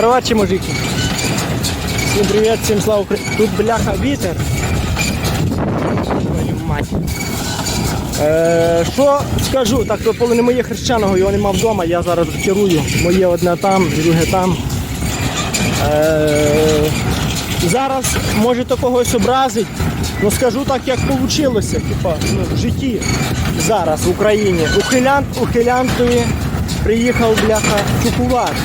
Короче, мужики. Всім привіт, всім слава Україні. Тут бляха вітер. Твою мать. Е, що скажу, так то поле не моє хрещеного, його нема вдома, я зараз керую. Моє одне там, друге там. Е, зараз може то когось образить, але скажу так, як вийшло, типа, ну, в житті зараз в Україні. Ухилянт ухилянтові приїхав бляха купувати.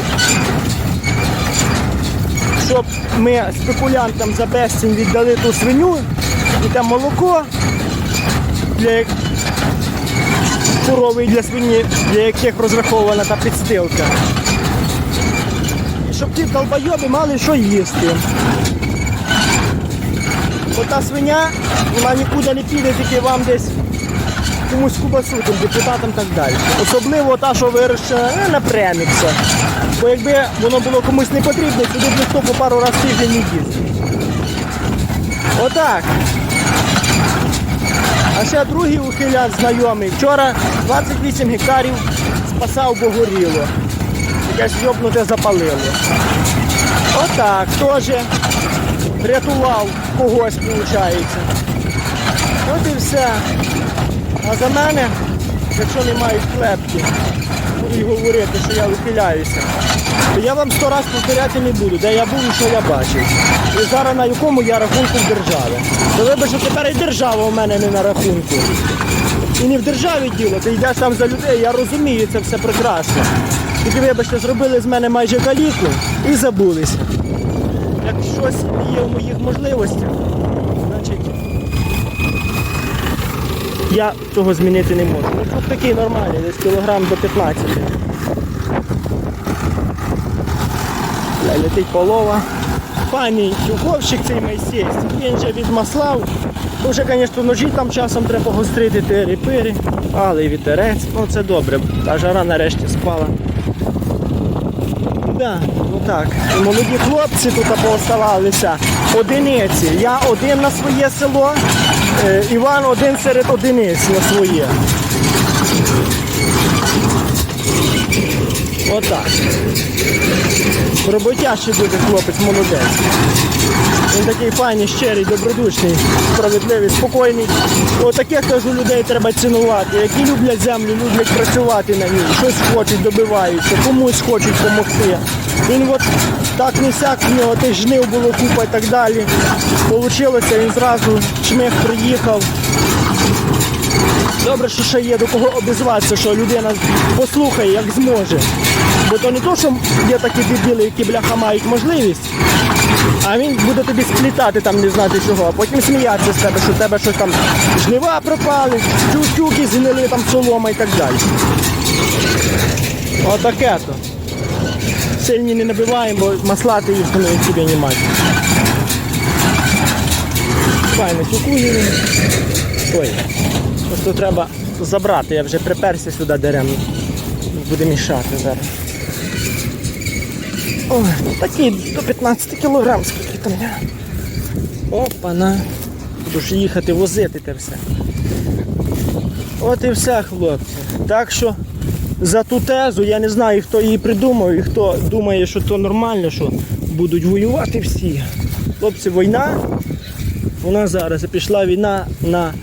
Щоб ми спекулянтам за безцінь віддали ту свиню і те молоко для корови і для свині, для яких розрахована та підстилка. Щоб ті долбойоби мали що їсти. Ота свиня, вона нікуди не піде, тільки вам десь комусь кубасу, депутатам так далі. Особливо та, що вирощена на преміксах. Бо якби воно було комусь не потрібно, сюди б ніхто по пару разів тиждень не їздив. Отак. А ще другий ухилян знайомий. Вчора 28 гектарів спасав, бо горіло. Якесь йобнуте запалило. Отак, теж рятував когось, виходить. От і все. А за мене, якщо не мають клепки, будуть говорити, що я ухиляюся, то я вам сто раз повторяти не буду, де я був і що я бачив. І зараз на якому я рахунку в державі. То вибач, що тепер і держава у мене не на рахунку. І не в державі діло, ти йдеш там за людей, я розумію, це все прекрасно. Тільки, вибачте, зробили з мене майже каліку і забулися. Як щось є в моїх можливостях, значить я цього змінити не можу. Ну тут такий нормальний, десь кілограм до 15. Бля, Летить полова. Пані юговщик цей майсєсть, він же відмаслав. Бо вже, звісно, ножі там часом треба гострити тири-пири, але і вітерець, ну це добре, та жара нарешті спала. Да, ну так. Молоді хлопці тут пооставалися. Одиниці. Я один на своє село, е, Іван один серед одиниць на своє. Отак. Роботящий буде хлопець молодець. Він такий файний, щирий, добродушний, справедливий, спокійний. Отаких кажу людей треба цінувати, які люблять землю, люблять працювати на ній, щось хочуть, добиваються, комусь хочуть допомогти. Він от так не сяк в нього тих жнив було купа і так далі. Получилося, він зразу чмих приїхав. Добре, що ще є до кого обізватися, що людина послухає, як зможе. Бо то не то, що є такі дебіли, які бляха мають можливість, а він буде тобі сплітати там не знати чого, а потім сміятися з тебе, що в тебе щось там жнива пропали, тюки згнили, там солома і так далі. Отаке то. Сильні не набиваємо, бо маслати їх вони собі не мають. Файно тюкує. Ой. Просто треба забрати, я вже приперся сюди дерев'яно. Буде мішати зараз. Ой, ну такі до 15 кілограм, скільки там я. Опа-на. Буду ж їхати возити те все. От і все, хлопці. Так що за ту тезу я не знаю, хто її придумав і хто думає, що то нормально, що будуть воювати всі. Хлопці, війна, вона зараз пішла війна на,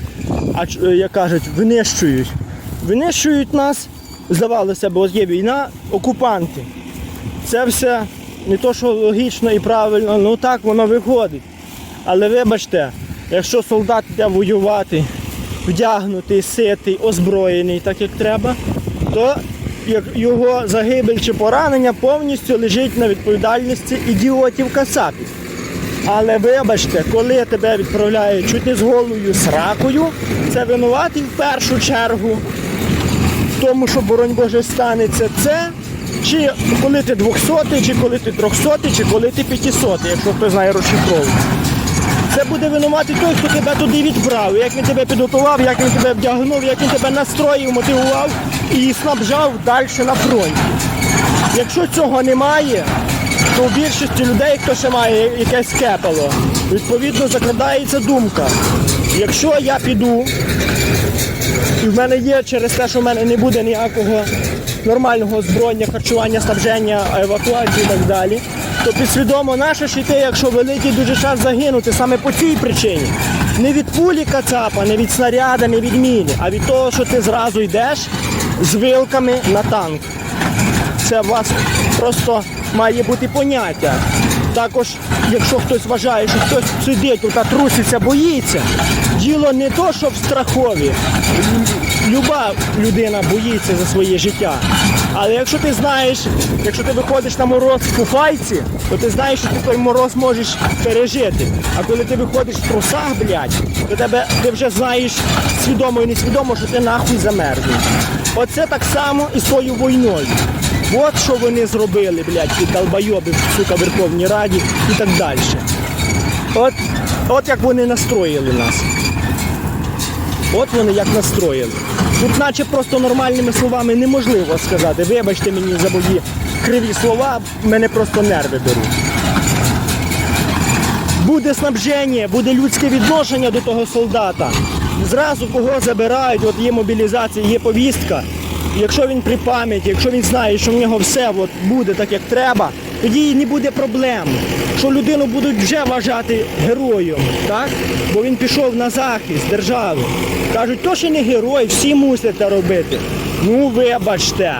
а е, як кажуть, винищують. Винищують нас, здавалося б, от є війна, окупанти. Це все не то, що логічно і правильно, ну так воно виходить. Але вибачте, якщо солдат йде воювати, вдягнутий, ситий, озброєний, так як треба, то його загибель чи поранення повністю лежить на відповідальності ідіотів касапів. Але вибачте, коли тебе відправляють чуть не з голою сракою, це винуватий в першу чергу в тому, що боронь Боже станеться це, чи коли ти 200, чи коли ти 300, чи коли ти 500, якщо хто знає розшифровку. Це буде винувати той, хто тебе туди відправив, як він тебе підготував, як він тебе вдягнув, як він тебе настроїв, мотивував і снабжав далі на фронті. Якщо цього немає, то у більшості людей, хто ще має якесь кепало, відповідно закрадається думка. Якщо я піду, і в мене є через те, що в мене не буде ніякого нормального озброєння, харчування, снабження, евакуації і так далі, то підсвідомо наше ж йти, якщо великий дуже час загинути саме по цій причині. Не від пулі кацапа, не від снаряда, не від міни, а від того, що ти зразу йдеш з вилками на танк. Це у вас просто має бути поняття. Також, якщо хтось вважає, що хтось сидить тут, труситься, боїться, діло не то, що в страхові. Люба людина боїться за своє життя. Але якщо ти знаєш, якщо ти виходиш на мороз в фуфайці, то ти знаєш, що ти той мороз можеш пережити. А коли ти виходиш в трусах, блядь, то тебе ти вже знаєш свідомо і несвідомо, що ти нахуй замерзнеш. Оце так само і з тою війною. От що вони зробили, блядь, ті долбойоби, сука, Верховній Раді і так далі. От, от як вони настроїли нас. От вони як настроїли. Тут наче просто нормальними словами неможливо сказати. Вибачте мені за мої криві слова, мене просто нерви беруть. Буде снабження, буде людське відношення до того солдата. Зразу кого забирають, от є мобілізація, є повістка. Якщо він при пам'яті, якщо він знає, що в нього все от буде так, як треба, тоді не буде проблем. Що людину будуть вже вважати героєм, так? Бо він пішов на захист держави. Кажуть, то ще не герой, всі мусять це робити. Ну, вибачте.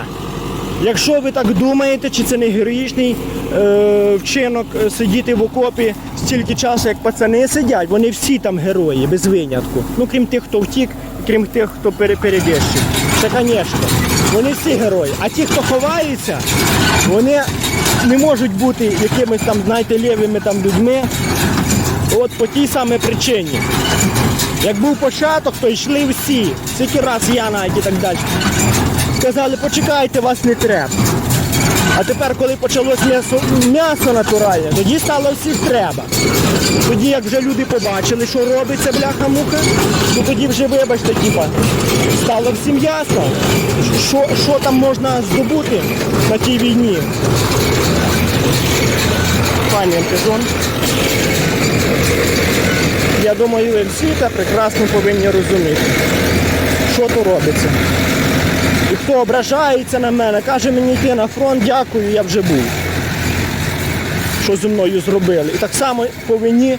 Якщо ви так думаєте, чи це не героїчний е, вчинок е, сидіти в окопі стільки часу, як пацани сидять, вони всі там герої, без винятку. Ну, крім тих, хто втік, крім тих, хто пере- перебіжчик. Це, звісно, вони всі герої. А ті, хто ховаються, вони не можуть бути якимись там, знаєте, лівими там людьми. От по тій самій причині. Як був початок, то йшли всі. Скільки раз я навіть і так далі. Сказали, почекайте, вас не треба. А тепер, коли почалось м'ясо, м'ясо натуральне, тоді стало всіх треба. Тоді, як вже люди побачили, що робиться бляха-муха, то тоді вже, вибачте, типа, стало всім ясно, що, що там можна здобути на тій війні. Пані Антизон. Я думаю, ви всі це прекрасно повинні розуміти, що то робиться. І хто ображається на мене, каже мені йти на фронт, дякую, я вже був. Що зі мною зробили. І так само повинні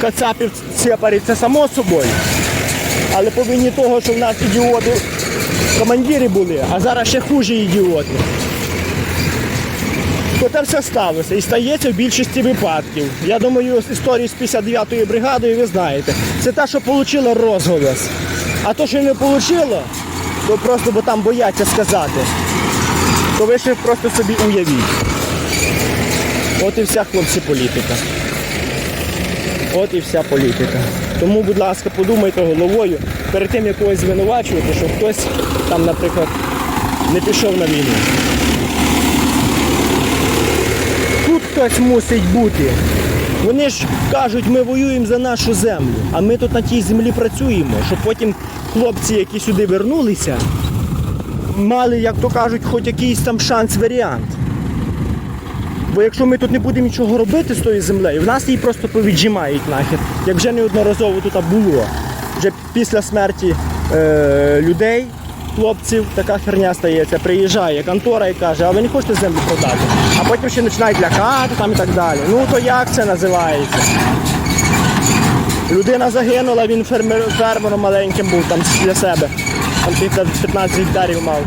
кацапів цепарі, це само собою. Але повинні того, що в нас ідіоти командири були, а зараз ще хуже ідіоти. Це все сталося і стається в більшості випадків. Я думаю, з історії з 59-ю бригадою ви знаєте. Це те, що отримало розголос. А то, що не отримало, то просто бо там бояться сказати, то ви ще просто собі уявіть. От і вся хлопці політика. От і вся політика. Тому, будь ласка, подумайте головою перед тим, як когось звинувачувати, що хтось там, наприклад, не пішов на війну. Хтось мусить бути. Вони ж кажуть, ми воюємо за нашу землю, а ми тут на тій землі працюємо, щоб потім хлопці, які сюди вернулися, мали, як то кажуть, хоч якийсь там шанс варіант. Бо якщо ми тут не будемо нічого робити з тою землею, в нас її просто повіджимають нахер, як вже неодноразово тут було. Вже після смерті е, людей, хлопців, така херня стається. Приїжджає контора і каже, а ви не хочете землю продати? Потім ще починають лякати там і так далі. Ну то як це називається? Людина загинула, він фермер, фермером маленьким був там для себе. Там 15 гектарів мав.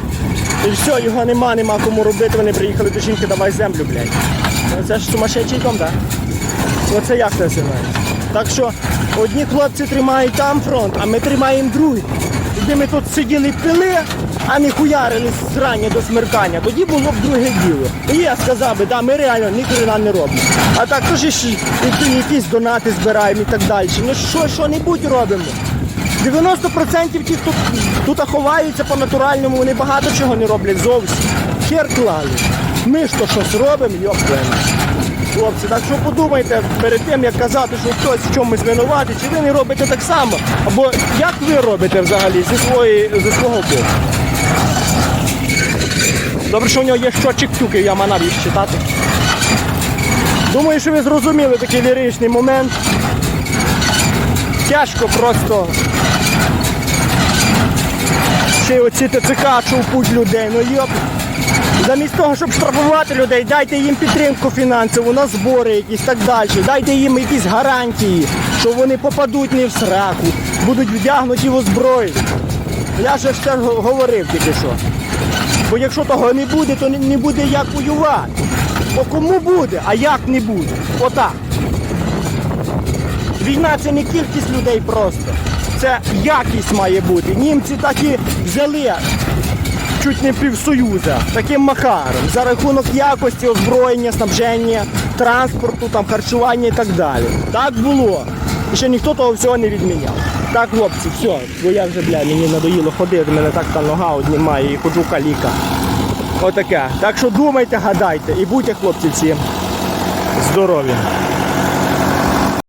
І все, його нема, нема кому робити. Вони приїхали до жінки, давай землю, блядь. Це ж сумасшедший дом, так? Оце як це називається? Так що одні хлопці тримають там фронт, а ми тримаємо другий. Тоді ми тут сиділи пили, а не хуярили з до смеркання. Тоді було б друге діло. Тоді я сказав би, да, ми реально ні хрена не робимо. А так то ж і- і- якісь донати збираємо і так далі. Ну що, що-небудь робимо. 90% тих, хто тут ховаються по-натуральному, вони багато чого не роблять зовсім. Хер клали. Ми ж то щось робимо, йоплено. Хлопці, так що подумайте перед тим, як казати, що хтось в чомусь винуватий, чи ви не робите так само, або як ви робите взагалі зі, свої, зі свого боку. Добре, що у нього є щочик тюки, я манав їх читати. Думаю, що ви зрозуміли такий ліричний момент. Тяжко просто ти оці ТЦК, що в путь людей. Ну йоп. Замість того, щоб штрафувати людей, дайте їм підтримку фінансову на збори якісь так далі. Дайте їм якісь гарантії, що вони попадуть не в сраку, будуть вдягнуті в озброю. Я ж це говорив тільки що. Бо якщо того не буде, то не буде як воювати. Бо кому буде, а як не буде. Отак. Війна це не кількість людей просто. Це якість має бути. Німці так і взяли чуть не півсоюза таким макаром за рахунок якості озброєння, снабження, транспорту, там, харчування і так далі. Так було. І ще ніхто того всього не відміняв. Так, хлопці, все, бо я вже, бля, мені надоїло ходити, мене так та нога однімає і ходжу каліка. Отаке. Так що думайте, гадайте і будьте, хлопці, всі здорові.